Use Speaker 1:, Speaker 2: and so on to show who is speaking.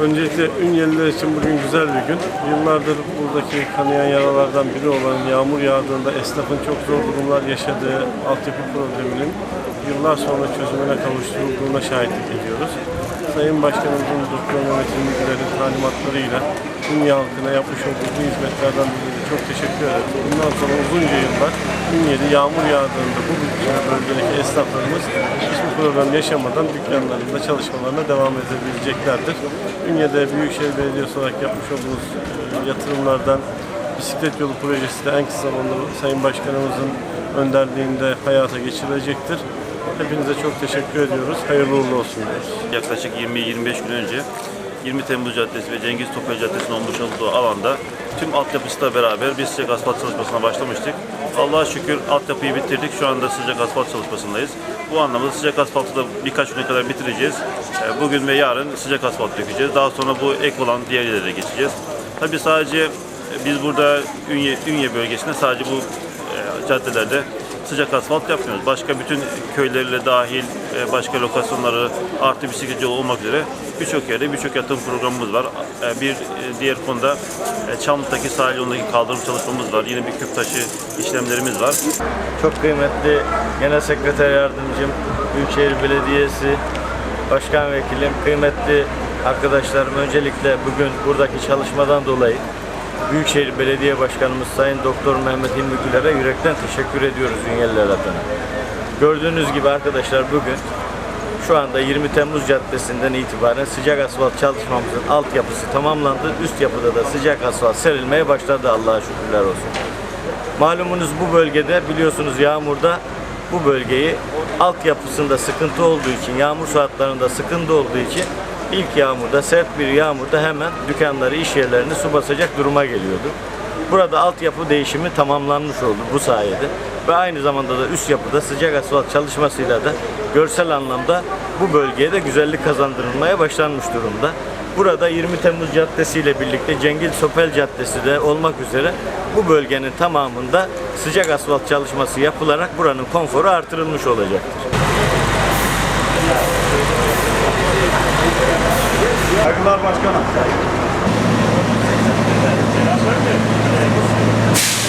Speaker 1: Öncelikle Ünyeliler için bugün güzel bir gün. Yıllardır buradaki kanayan yaralardan biri olan yağmur yağdığında esnafın çok zor durumlar yaşadığı altyapı probleminin yıllar sonra çözümüne kavuşturulduğuna şahitlik ediyoruz. Sayın Başkanımızın Doktor Mehmet İlmigiler'in talimatlarıyla Ünye halkına yapmış olduğu bu hizmetlerden dolayı çok teşekkür ederim. Bundan sonra uzunca yıllar Ünye'de yağmur yağdığında bu bölgedeki esnaflarımız hiçbir problem yaşamadan dükkanlarında çalışmalarına devam edebileceklerdir. Ünye'de Büyükşehir Belediyesi olarak yapmış olduğumuz e, yatırımlardan bisiklet yolu projesi de en kısa zamanda Sayın Başkanımızın önderliğinde hayata geçirilecektir. Hepinize çok teşekkür ediyoruz. Hayırlı uğurlu olsun diyoruz.
Speaker 2: Yaklaşık 20-25 gün önce 20 Temmuz Caddesi ve Cengiz Topel Caddesi'nin olmuş olduğu alanda tüm altyapısıyla beraber bir sıcak asfalt çalışmasına başlamıştık. Allah'a şükür altyapıyı bitirdik. Şu anda sıcak asfalt çalışmasındayız. Bu anlamda sıcak asfaltı da birkaç güne kadar bitireceğiz. Ee, Bugün ve yarın sıcak asfalt dökeceğiz. Daha sonra bu ek olan diğer yerlere geçeceğiz. Tabii sadece biz burada Ünye, Ünye bölgesinde sadece bu e, caddelerde sıcak asfalt yapmıyoruz. Başka bütün köylerle dahil e, başka lokasyonları artı bisiklet yolu olmak üzere birçok yerde birçok yatırım programımız var. E, Bir e, diğer konuda Çamlık'taki sahil yolundaki kaldırım çalışmamız var. Yine bir küp taşı işlemlerimiz var.
Speaker 3: Çok kıymetli Genel Sekreter Yardımcım, Büyükşehir Belediyesi Başkan Vekilim, kıymetli arkadaşlarım öncelikle bugün buradaki çalışmadan dolayı Büyükşehir Belediye Başkanımız Sayın Doktor Mehmet İlmi Güler'e yürekten teşekkür ediyoruz Ünyeliler adına. Gördüğünüz gibi arkadaşlar bugün şu anda 20 Temmuz Caddesi'nden itibaren sıcak asfalt çalışmamızın altyapısı tamamlandı. Üst yapıda da sıcak asfalt serilmeye başladı Allah'a şükürler olsun. Malumunuz bu bölgede biliyorsunuz yağmurda bu bölgeyi altyapısında sıkıntı olduğu için, yağmur saatlerinde sıkıntı olduğu için ilk yağmurda, sert bir yağmurda hemen dükkanları, iş yerlerini su basacak duruma geliyordu. Burada altyapı değişimi tamamlanmış oldu bu sayede. Ve aynı zamanda da üst yapıda sıcak asfalt çalışmasıyla da görsel anlamda bu bölgeye de güzellik kazandırılmaya başlanmış durumda. Burada 20 Temmuz Caddesi ile birlikte Cengiz Sopel Caddesi de olmak üzere bu bölgenin tamamında sıcak asfalt çalışması yapılarak buranın konforu artırılmış olacaktır.
Speaker 4: Saygılar başkanım.